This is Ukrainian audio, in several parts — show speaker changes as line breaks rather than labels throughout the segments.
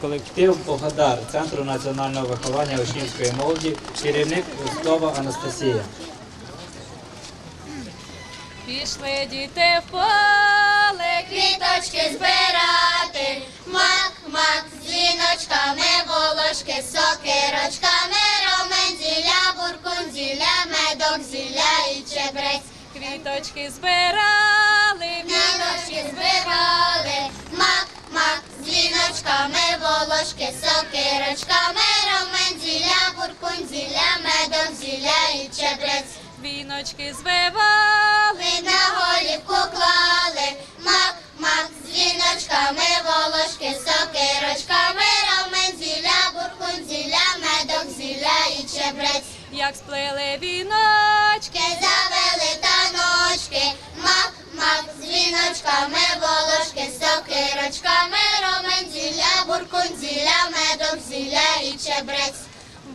фольклорний колектив Богодар Центру національного виховання учнівської молоді, керівник Ростова Анастасія.
Пішли діти в поле,
квіточки збирати, мак, мак, з дзвіночками, волошки, сокирочками, ромен, зілля, буркун, зілля, медок, зілля і чебрець.
квіточки збирали,
Квіточки збирали, чебрець.
віночки звивали,
на голівку клали, мак, мак, з дзвіночками, волошки, сокирочками, ромен, зілля, буркун, зілля, медок, зілля і чебрець.
як сплели віночки,
завели таночки, мак, мак, з дзвіночками, волошки, сокирочками, ромен, зілля, буркун, зілля, медок, зілля і чебрець.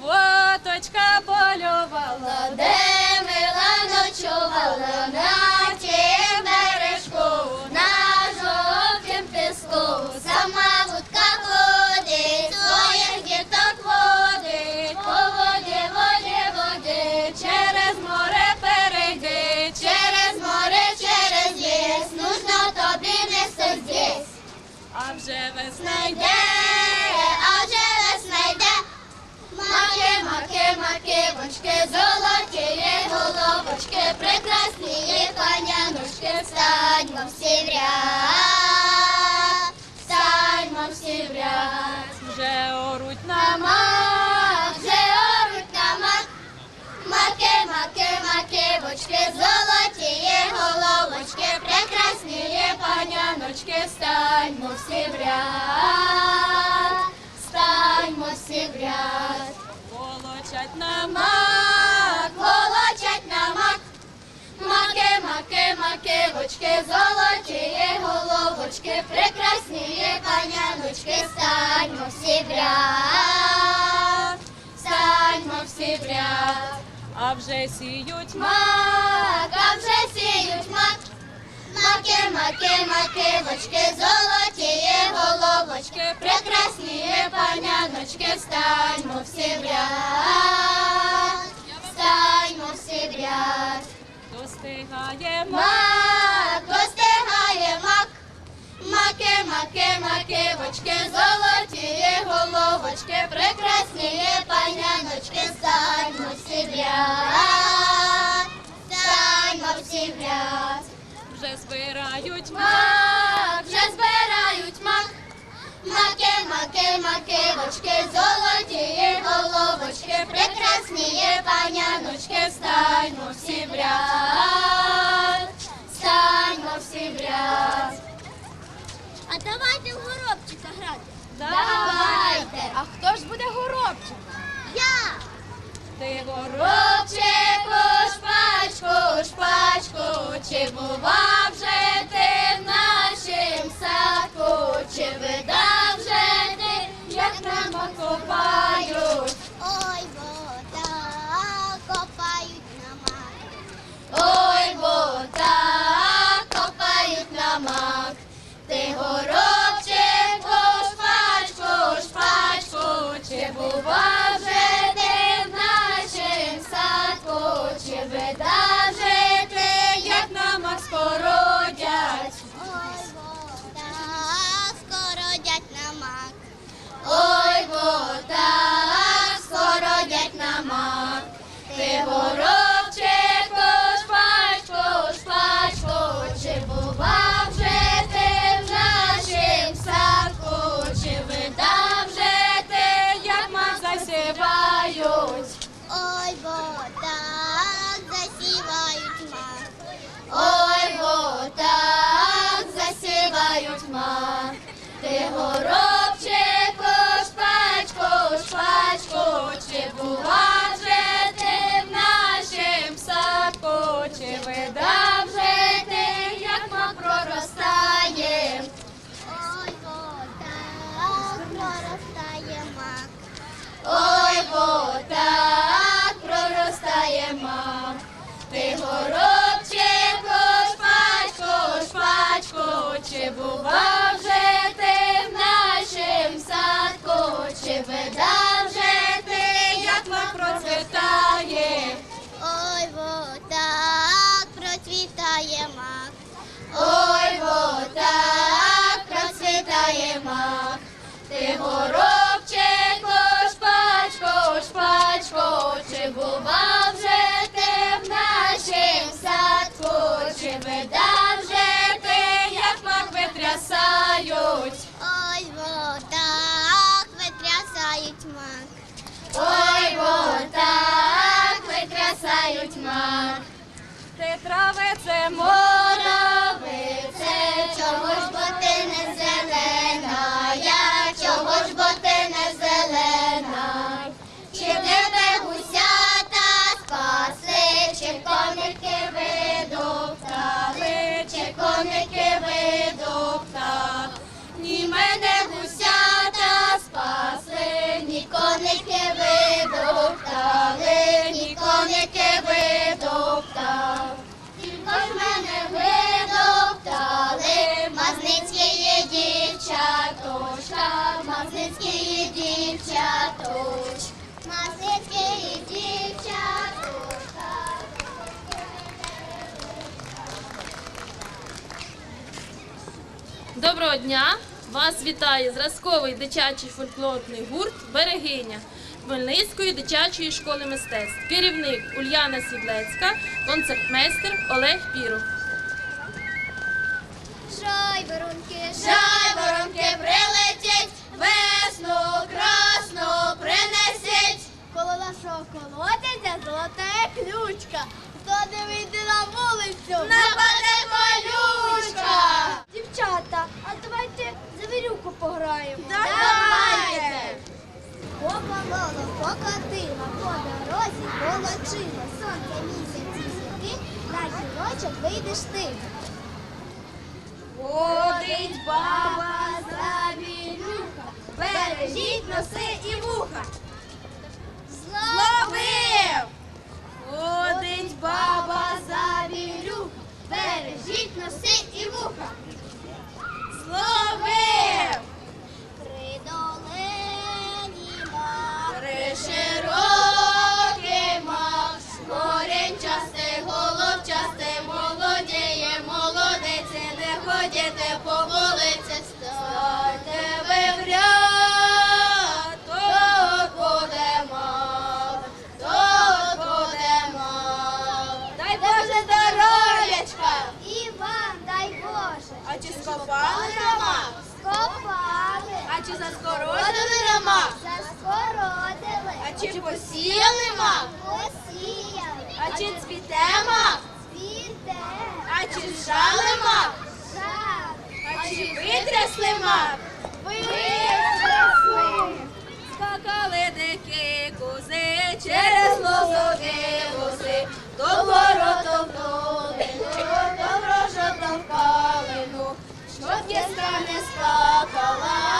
Воточка полювала,
Де мила ночувала на тім бережку, на жовтім піску, сама вудка ходить, своїх діток водить, по воді, воді, воді,
через море перейди,
через море, через ліс, нужно тобі не здесь.
а вже весна йде.
Йде, а вже весна йде. Маки, маки, макивочки, золоті є головочки, прекрасні є паняночки, встаньмо всі в ряд, встаньмо всі в ряд.
Вже оруть
На мак, вже оруть на мак, маки, маки, макивочки, золоті є головочки, прекрасні є паняночки, встаньмо всі в ряд, встаньмо всі в ряд.
Волочать нам,
Мак, волочать на мак, маки, маки, макивочки, золоті є головочки, прекрасні є паняночки, станьмо всі в ряд, станьмо всі в ряд.
а вже сіють.
Мак, а вже сіють мак, маки, макивочки, золоті є головочки, прекрасні є паняночки, станьмо всі в ряд,
Достигає ма.
Мак, достигає мак, маки, маки, макивочки, золоті є головочки, прекрасні є паняночки, станьмо всі в ряд, станьмо всі в ряд.
Вже збирають.
Мак, вже збирають мак, маки, маки, макивочки, золоті є головочки, прекрасні є паняночки, станьмо всі в ряд,
Давайте. А хто ж буде горобчик? Я!
Ти.
Горобчику, шпачку, шпачку, чи видав же ти, як мак витрясають?
Ой, бо так витрясають мак.
Ой, бо так витрясають мак.
Ти травице
Моровице, коники видоптали? Ні мене гусята спасли, ні коники видоптали, ні коники видоптали. Тільки ж мене видоптали, мазницькі дівчаточка, мазницькі дівчаточка, мазницькі дівчаточка.
Доброго дня! Вас вітає зразковий дитячий фольклорний гурт Берегиня Хмельницької дитячої школи мистецтв. Керівник Ульяна Сідлецька, концертмейстер Олег Піров.
Жайворонки,
Жайворонки носи і вуха. Зловив! Ходить баба за вілюха, бережіть носи і вуха. Зловив!
При долині мах.
Три широкий мах, горінчастий, головчастий, молодіє, молодиці, не ходіте по вулиці, заскородили мах?
заскородили,
А чи посіяли мах?
посіяли,
А чи цвіте мах?
цвіте,
А чи зжали мах?
жар,
А чи витрясли мах?
витрясли.
скакали дики кози
Через лозові лози, до вороту в долину, до врожата в калину. Щоб кіска не скакала,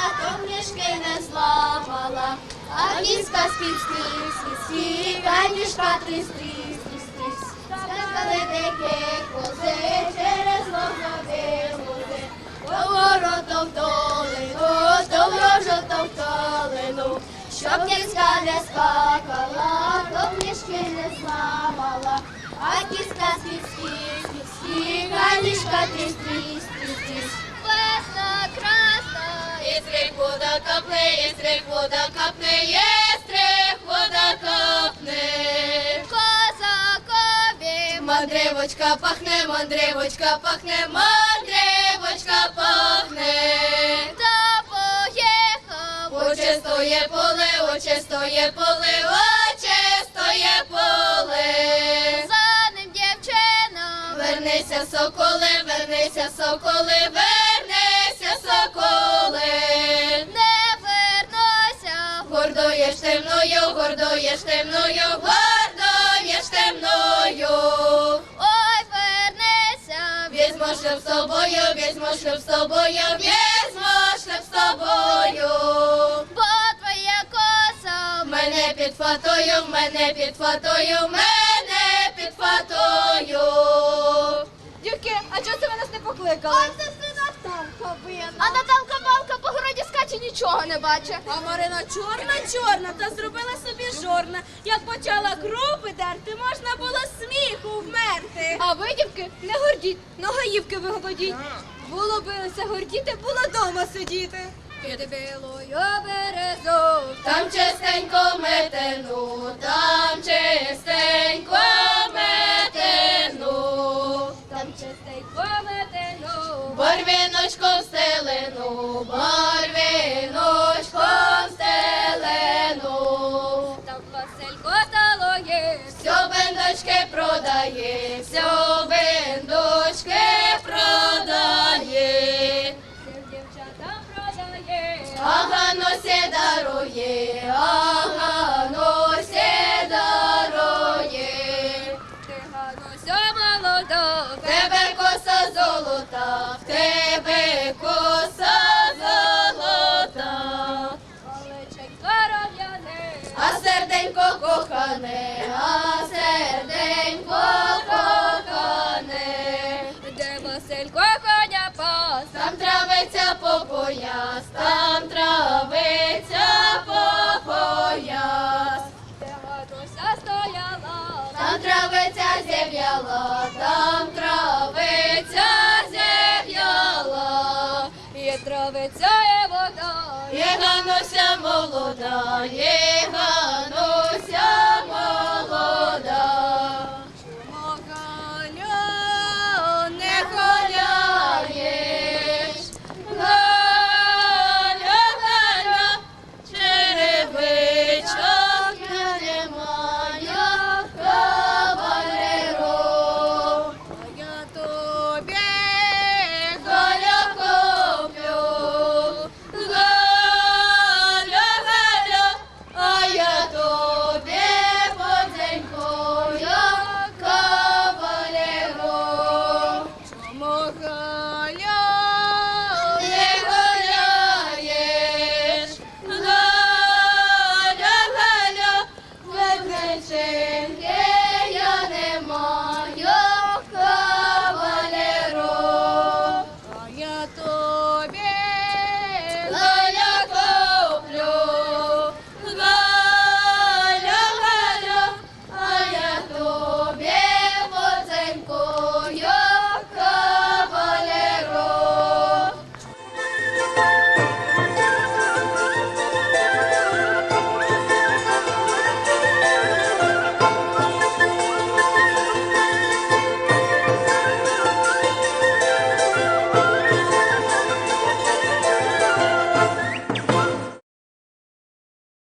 зламала, а кіска спів спів, спів, спів, а книжка тріс, тріс, тріс, тріс. Скакали дики кози, через лозові лози, до вороту в долину, до врожата в калину. Щоб кіска не скакала, то книжки не зламала, а кіска спів, спів, спів, спів, а книжка вода капне, істрик вода капне, істрик вода капне.
козакові,
Мандрівочка пахне, мандрівочка пахне, мандрівочка пахне.
та поїхав,
Очистоє поле, очистоє поле, очистоє поле.
за ним дівчина,
Вернися, соколе, вернися, соколе, вернися, соколе.
не вернуся,
Гордуєш темною, гордуєш темною, гордуєш темною.
ой, вернися,
Візьмо шлюб з тобою, візьмо шлюб з тобою, візьмо шлюб з тобою.
бо твоя коса
мене під фатою, мене під фатою, мене під фатою.
Дівки, а чого це ви нас не покликали?
А це Наталка винна. А Наталка Палка по городі скаче нічого не бачить.
А Марина чорна, чорна, та зробила собі жорна. Як почала крупи дерти, можна було сміху вмерти. А ви, дівки, не гордіть, ногаївки вигодіть. Було билося гордіти, було дома сидіти. Під білою березою,
Там чистенько метену, там чистенько
метено.
Барвіночком стелену, барвіночком стелену.
Там Василько талоє,
Все бендочки продає, все кохане, а серденько кохане.
де Василько коня пас.
Там травиться по пояс, там травиться по пояс,
Де Гануся стояла,
там травиця зів'яла, там травиця зів'яла.
і травиця і вода.
Є Гануся молода, є Гануся